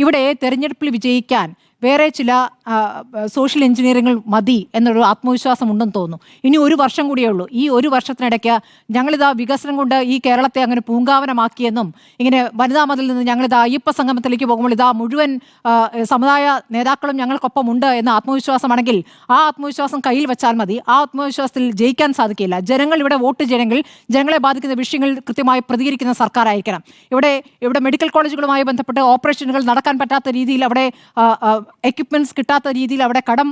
ഇവിടെ തെരഞ്ഞെടുപ്പിൽ വിജയിക്കാൻ വേറെ ചില സോഷ്യൽ എഞ്ചിനീയറിംഗ് മതി എന്നൊരു ആത്മവിശ്വാസം ഉണ്ടെന്ന് തോന്നുന്നു. ഇനി ഒരു വർഷം കൂടിയേ ഉള്ളൂ. ഈ ഒരു വർഷത്തിനിടയ്ക്ക് ഞങ്ങളിതാ വികസനം കൊണ്ട് ഈ കേരളത്തെ അങ്ങനെ പൂങ്കാവനമാക്കിയെന്നും ഇങ്ങനെ വനിതാ മതിൽ നിന്ന് ഞങ്ങളിതാ അയ്യപ്പ സംഗമത്തിലേക്ക് പോകുമ്പോൾ ഇതാ മുഴുവൻ സമുദായ നേതാക്കളും ഞങ്ങൾക്കൊപ്പം ഉണ്ട് എന്ന ആത്മവിശ്വാസമാണെങ്കിൽ ആ ആത്മവിശ്വാസം കയ്യിൽ വെച്ചാൽ മതി. ആ ആത്മവിശ്വാസത്തിൽ ജയിക്കാൻ സാധിക്കില്ല. ജനങ്ങൾ ഇവിടെ വോട്ട് ചെയ്യണമെങ്കിൽ ജനങ്ങളെ ബാധിക്കുന്ന വിഷയങ്ങൾ കൃത്യമായി പ്രതികരിക്കുന്ന സർക്കാരായിരിക്കണം. ഇവിടെ ഇവിടെ മെഡിക്കൽ കോളേജുകളുമായി ബന്ധപ്പെട്ട് ഓപ്പറേഷനുകൾ നടക്കാൻ പറ്റാത്ത രീതിയിൽ അവിടെ എക്യുപ്മെന്റ്സ് കിട്ടാത്ത രീതിയിൽ അവിടെ കടം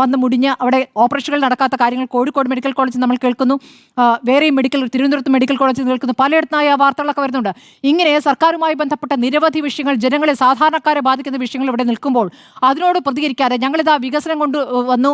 വന്ന് മുടിഞ്ഞ് അവിടെ ഓപ്പറേഷനുകൾ നടക്കാത്ത കാര്യങ്ങൾ കോഴിക്കോട് മെഡിക്കൽ കോളേജ് നമ്മൾ കേൾക്കുന്നു. വേറെയും മെഡിക്കൽ തിരുവനന്തപുരത്ത് മെഡിക്കൽ കോളേജിൽ കേൾക്കുന്നു. പലയിടത്തായ വാർത്തകളൊക്കെ വരുന്നുണ്ട്. ഇങ്ങനെ സർക്കാരുമായി ബന്ധപ്പെട്ട നിരവധി വിഷയങ്ങൾ ജനങ്ങളെ സാധാരണക്കാരെ ബാധിക്കുന്ന വിഷയങ്ങൾ ഇവിടെ നിൽക്കുമ്പോൾ അതിനോട് പ്രതികരിക്കാതെ ഞങ്ങളിതാ വികസനം കൊണ്ട് വന്നു.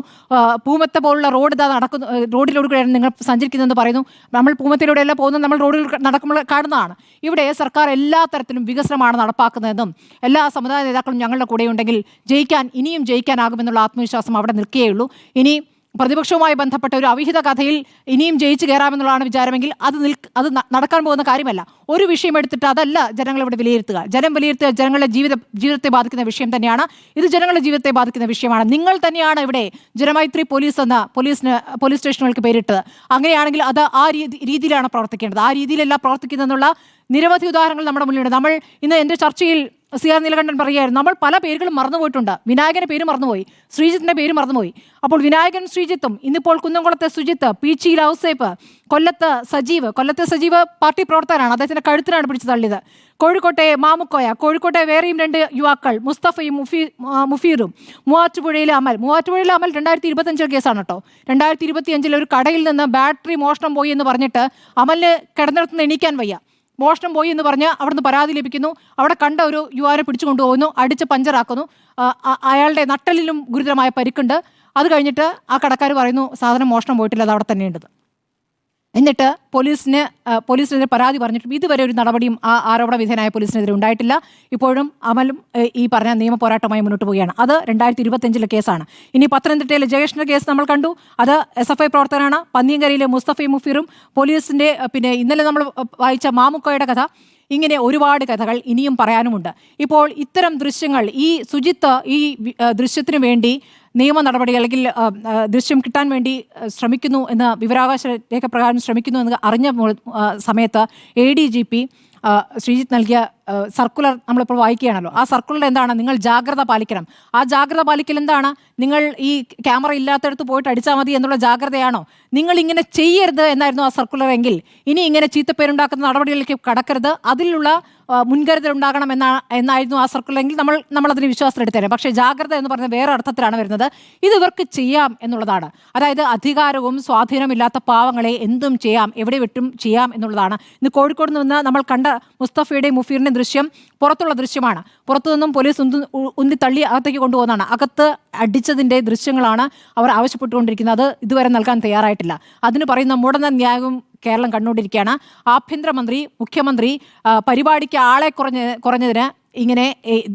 പൂമത്തെ പോലുള്ള റോഡ് ഇതാ നടക്കുന്നു. റോഡിലൂടെ റോഡിലൂടെയാണ് നിങ്ങൾ സഞ്ചരിക്കുന്നതെന്ന് പറയുന്നു. നമ്മൾ പൂമത്തിലൂടെയല്ല പോകുന്നത് നമ്മൾ റോഡിൽ നടക്കുമ്പോൾ കാണുന്നതാണ്. ഇവിടെ സർക്കാർ എല്ലാ തരത്തിലും വികസനമാണ് നടപ്പാക്കുന്നതെന്നും എല്ലാ സമുദായ നേതാക്കളും ഞങ്ങളുടെ കൂടെയുണ്ടെങ്കിൽ ജയിക്കാൻ ഇനിയും ജയിക്കാനാകുമെന്നുള്ള ആത്മവിശ്വാസം അവിടെ നിൽക്കുകയുള്ളൂ ഇനി പ്രതിപക്ഷവുമായി ബന്ധപ്പെട്ട ഒരു അവിഹിത കഥയിൽ ഇനിയും ജയിച്ചു കയറാമെന്നുള്ളതാണ് വിചാരമെങ്കിൽ അത് നിൽ അത് നടക്കാൻ പോകുന്ന കാര്യമല്ല. ഒരു വിഷയം എടുത്തിട്ട് അതല്ല ജനങ്ങളിവിടെ വിലയിരുത്തുക. ജനം വിലയിരുത്തുക ജനങ്ങളുടെ ജീവിത ജീവിതത്തെ ബാധിക്കുന്ന വിഷയം തന്നെയാണ്. ഇത് ജനങ്ങളുടെ ജീവിതത്തെ ബാധിക്കുന്ന വിഷയമാണ്. നിങ്ങൾ തന്നെയാണ് ഇവിടെ ജനമൈത്രി പോലീസ് എന്ന പോലീസിന് പോലീസ് സ്റ്റേഷനുകൾക്ക് പേരിട്ടത്. അങ്ങനെയാണെങ്കിൽ അത് ആ രീതിയിലാണ് പ്രവർത്തിക്കേണ്ടത്. ആ രീതിയിലല്ല പ്രവർത്തിക്കുന്നതെന്നുള്ള നിരവധി ഉദാഹരണങ്ങൾ നമ്മുടെ മുന്നിലുണ്ട്. നമ്മൾ ഇന്ന് എന്റെ ചർച്ചയിൽ സി നീലകണ്ഠൻ പറയുകയായിരുന്നു നമ്മൾ പല പേരുകളും മറന്നുപോയിട്ടുണ്ട്. വിനായകന്റെ പേര് മറന്നുപോയി. ശ്രീജിത്തിന്റെ പേര് മറന്നുപോയി. അപ്പോൾ വിനായകൻ ശ്രീജിത്തും ഇന്നിപ്പോൾ കുന്നംകുളത്തെ സുജിത്ത് പീച്ചിയിൽ ഔസേപ്പ് കൊല്ലത്ത് സജീവ് കൊല്ലത്തെ സജീവ് പാർട്ടി പ്രവർത്തകനാണ്. അദ്ദേഹത്തിന്റെ കഴുത്തിനാണ് പിടിച്ചു തള്ളിയത്. കോഴിക്കോട്ടെ മാമുക്കോയ കോഴിക്കോട്ടെ വേറെയും രണ്ട് യുവാക്കൾ മുസ്തഫയും മുഫി മുഫീറും. മൂവാറ്റുപുഴയിലെ അമൽ മൂവാറ്റുപുഴയിലെ അമൽ രണ്ടായിരത്തി ഇരുപത്തഞ്ച് കേസാണ് കേട്ടോ. രണ്ടായിരത്തി ഇരുപത്തിയഞ്ചിൽ ഒരു കടയിൽ നിന്ന് ബാറ്ററി മോഷണം പോയി എന്ന് പറഞ്ഞിട്ട് അമലിന് കിടന്നിടത്തുനിന്ന് എണീക്കാൻ വയ്യ. മോഷണം പോയി എന്ന് പറഞ്ഞ് അവിടുന്ന് പരാതി ലഭിക്കുന്നു. അവിടെ കണ്ട ഒരു യുവാനെ പിടിച്ചു കൊണ്ടുപോകുന്നു. അടിച്ച് പഞ്ചറാക്കുന്നു. അയാളുടെ നട്ടലിലും ഗുരുതരമായ പരിക്കുണ്ട്. അത് കഴിഞ്ഞിട്ട് ആ കടക്കാർ പറയുന്നു സാധനം മോഷണം പോയിട്ടില്ല അത് അവിടെ തന്നെയുണ്ട്. എന്നിട്ട് പോലീസിന് പോലീസിനെതിരെ പരാതി പറഞ്ഞിട്ടും ഇതുവരെ ഒരു നടപടിയും ആ ആരോപണ വിധേയനായ പോലീസിനെതിരെ ഉണ്ടായിട്ടില്ല. ഇപ്പോഴും അമലും ഈ പറഞ്ഞ നിയമ പോരാട്ടമായി മുന്നോട്ട് പോവുകയാണ്. അത് രണ്ടായിരത്തി ഇരുപത്തിയഞ്ചിലെ കേസാണ്. ഇനി പത്തനംതിട്ടയിലെ ജയേഷിന്റെ കേസ് നമ്മൾ കണ്ടു. അത് എസ് എഫ് ഐ പ്രവർത്തകനാണ് പന്നിയങ്കരയിലെ മുസ്തഫി മുഫീറും പോലീസിന്റെ പിന്നെ ഇന്നലെ നമ്മൾ വായിച്ച മാമുക്കോയുടെ കഥ. ഇങ്ങനെ ഒരുപാട് കഥകൾ ഇനിയും പറയാനുമുണ്ട്. ഇപ്പോൾ ഇത്തരം ദൃശ്യങ്ങൾ ഈ ശുചിത്വ ഈ ദൃശ്യത്തിനു വേണ്ടി നിയമ നടപടി അല്ലെങ്കിൽ ദൃശ്യം കിട്ടാൻ വേണ്ടി ശ്രമിക്കുന്നു എന്ന വിവരാവകാശ രേഖ പ്രകാരം ശ്രമിക്കുന്നു എന്ന് അറിഞ്ഞ സമയത്ത് A D G P Sreejith നൽകിയ സർക്കുലർ നമ്മളിപ്പോൾ വായിക്കുകയാണല്ലോ. ആ സർക്കുലർ എന്താണ്? നിങ്ങൾ ജാഗ്രത പാലിക്കണം. ആ ജാഗ്രത പാലിക്കൽ എന്താണ്? നിങ്ങൾ ഈ ക്യാമറ ഇല്ലാത്തടത്ത് പോയിട്ട് അടിച്ചാൽ മതി എന്നുള്ള ജാഗ്രതയാണോ? നിങ്ങൾ ഇങ്ങനെ ചെയ്യരുത് എന്നായിരുന്നു ആ സർക്കുലർ എങ്കിൽ ഇനി ഇങ്ങനെ ചീത്തപ്പേരുണ്ടാക്കുന്ന നടപടികളിലേക്ക് കടക്കരുത്. അതിലുള്ള മുൻകരുതൽ ഉണ്ടാകണം എന്നാ എന്നായിരുന്നു ആ സർക്കുലർ എങ്കിൽ നമ്മൾ നമ്മൾ അതിന് വിശ്വാസത്തിലെടുത്തേനെ പക്ഷേ ജാഗ്രത എന്ന് പറഞ്ഞ വേറെ അർത്ഥത്തിലാണ് വരുന്നത്. ഇത് ഇവർക്ക് ചെയ്യാം എന്നുള്ളതാണ്. അതായത് അധികാരവും സ്വാധീനമില്ലാത്ത പാവങ്ങളെ എന്തും ചെയ്യാം എവിടെ വിട്ടും ചെയ്യാം എന്നുള്ളതാണ്. ഇന്ന് കോഴിക്കോട് നിന്ന് നമ്മൾ കണ്ട മുസ്തഫയുടെ മുസ്തഫയുടെയും ദൃശ്യം പുറത്തുള്ള ദൃശ്യമാണ്. പുറത്തു നിന്നും പോലീസ് ഉന്തി ഉന്തി തള്ളി അകത്തേക്ക് കൊണ്ടുപോകുന്നതാണ്. അകത്ത് അടിച്ചതിന്റെ ദൃശ്യങ്ങളാണ് അവർ ആവശ്യപ്പെട്ടുകൊണ്ടിരിക്കുന്നത്. അത് ഇതുവരെ നൽകാൻ തയ്യാറായിട്ടില്ല. അതിന് പറയുന്ന മുടന്ന ന്യായവും കേരളം കണ്ടുകൊണ്ടിരിക്കുകയാണ്. ആഭ്യന്തരമന്ത്രി മുഖ്യമന്ത്രി പരിപാടിക്ക് ആളെ കുറഞ്ഞ കുറഞ്ഞതിന് ഇങ്ങനെ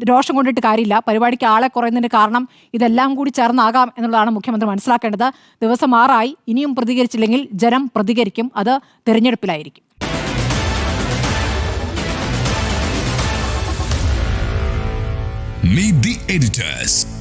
രോഷം കൊണ്ടിട്ട് കാര്യമില്ല. പരിപാടിക്ക് ആളെ കുറയുന്നതിന് കാരണം ഇതെല്ലാം കൂടി ചേർന്നാകാം എന്നുള്ളതാണ് മുഖ്യമന്ത്രി മനസ്സിലാക്കേണ്ടത്. ദിവസം ആറായി ഇനിയും പ്രതികരിച്ചില്ലെങ്കിൽ ജനം പ്രതികരിക്കും. അത് തെരഞ്ഞെടുപ്പിലായിരിക്കും. Meet the editors.